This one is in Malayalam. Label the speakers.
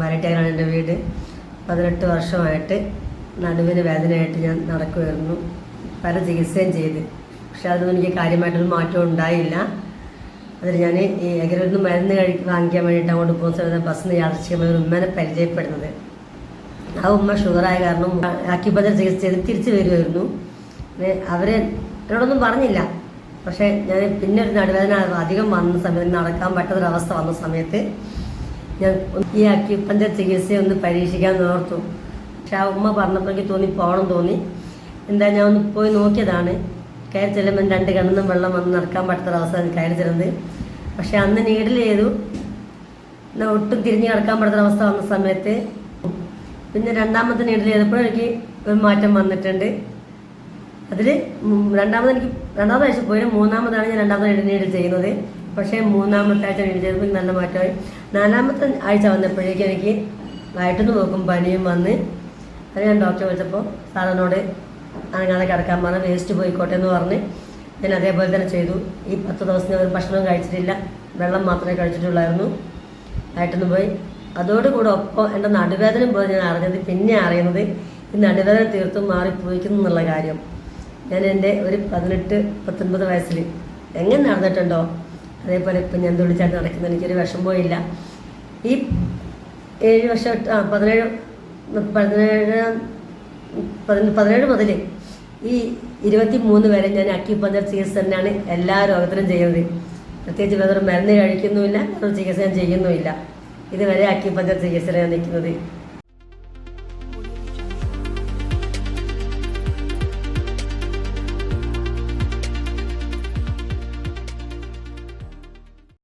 Speaker 1: പാലട്ടിയാണ് എന്റെ വീട്. പതിനെട്ട് വർഷമായിട്ട് നടുവിന് വേദനയായിട്ട് ഞാൻ നടക്കുമായിരുന്നു പല ചികിത്സയും ചെയ്ത്. പക്ഷെ അതൊന്നും എനിക്ക് കാര്യമായിട്ടൊരു മാറ്റം ഉണ്ടായില്ല. അതിൽ ഞാൻ ഈ എഗരൊന്ന് മരുന്ന് കഴി വാങ്ങിക്കാൻ വേണ്ടിയിട്ട് അങ്ങോട്ട് പോകുന്ന സമയത്ത് ബസ്സിന് യാദൃശ്ചികമായി ഒരു ഉമ്മനെ പരിചയപ്പെടുന്നത്. ആ ഉമ്മ ഷുഗറായ കാരണം ആക്യുപഞ്ചർ ചികിത്സ ചെയ്ത് തിരിച്ചു വരുമായിരുന്നു അവർ എന്നോടൊന്നും പറഞ്ഞില്ല. പക്ഷേ ഞാൻ പിന്നെ ഒരു നടുവേദന അധികം വന്ന സമയത്ത് നടക്കാൻ പറ്റാത്തൊരവസ്ഥ വന്ന സമയത്ത് ഞാൻ ഈ അക്യുപഞ്ചർ ചികിത്സയെ ഒന്ന് പരീക്ഷിക്കാൻ ഓർത്തു. പക്ഷെ ആ ഉമ്മ പറഞ്ഞപ്പോൾ എനിക്ക് തോന്നി പോകണം തോന്നി. എന്താ ഞാൻ ഒന്ന് പോയി നോക്കിയതാണ്. കയറി ചെല്ലുമ്പോൾ രണ്ട് കണ്ണിന്നും വെള്ളം വന്ന് നടക്കാൻ പറ്റാത്തൊരവസ്ഥ കയറി ചെല്ലുന്നത്. പക്ഷെ അന്ന് നീഡിൽ ചെയ്തു. എന്നാൽ ഒട്ടും തിരിഞ്ഞ് കിടക്കാൻ പറ്റാത്ത അവസ്ഥ വന്ന സമയത്ത് പിന്നെ രണ്ടാമത്തെ നീഡിൽ ചെയ്തപ്പോഴും എനിക്ക് ഒരു മാറ്റം വന്നിട്ടുണ്ട്. അതിൽ രണ്ടാമത് എനിക്ക് രണ്ടാമത് ആഴ്ച പോയി മൂന്നാമതാണ് ഞാൻ രണ്ടാമത് നീഡിൽ ചെയ്യുന്നത് പക്ഷേ മൂന്നാമത്തെ ആഴ്ച ചെയ്തപ്പോൾ നല്ല മാറ്റമായി. നാലാമത്തെ ആഴ്ച വന്നപ്പോഴേക്കും എനിക്ക് വയറ്റുനിന്ന് നോക്കും പനിയും വന്ന്. അത് ഞാൻ ഡോക്ടറെ വിളിച്ചപ്പോൾ സാറിനോട് അനങ്ങാതെ കിടക്കാൻ പറഞ്ഞ വേസ്റ്റ് പോയിക്കോട്ടെ എന്ന് പറഞ്ഞ് ഞാൻ അതേപോലെ തന്നെ ചെയ്തു. ഈ പത്ത് ദിവസം ഞാൻ ഒരു കഴിച്ചിട്ടില്ല. വെള്ളം മാത്രമേ കഴിച്ചിട്ടുള്ളായിരുന്നു. വയറ്റുനിന്ന് പോയി. അതോടുകൂടെ ഒപ്പം എന്റെ നടുവേദന പോയി ഞാൻ അറിഞ്ഞത് പിന്നെ അറിയുന്നത് ഈ നടുവേദന തീർത്തും മാറിപ്പോയിക്കുന്നു എന്നുള്ള കാര്യം. ഞാൻ എന്റെ ഒരു പതിനെട്ട് പത്തൊൻപത് വയസ്സിൽ എങ്ങനെ നടന്നിട്ടുണ്ടോ? അതേപോലെ ഇപ്പം ഞാൻ തുള്ളിച്ചാട്ട് നടക്കുന്നത് എനിക്കൊരു വിഷം പോയില്ല. ഈ ഏഴ് വർഷം ആ പതിനേഴ് പതിനേഴ് പതിന- പതിനേഴ് മുതൽ ഈ ഇരുപത്തി മൂന്ന് വരെ ഞാൻ അക്യുപഞ്ചർ ചികിത്സ തന്നെയാണ് എല്ലാ രോഗത്തിനും ചെയ്യുന്നത്. പ്രത്യേകിച്ച് വേറൊരു മരുന്ന് കഴിക്കുന്നുമില്ല ചികിത്സ ഞാൻ ചെയ്യുന്നുമില്ല. ഇതുവരെ അക്യുപഞ്ചർ ചികിത്സയിലാണ് ഞാൻ നിൽക്കുന്നത്.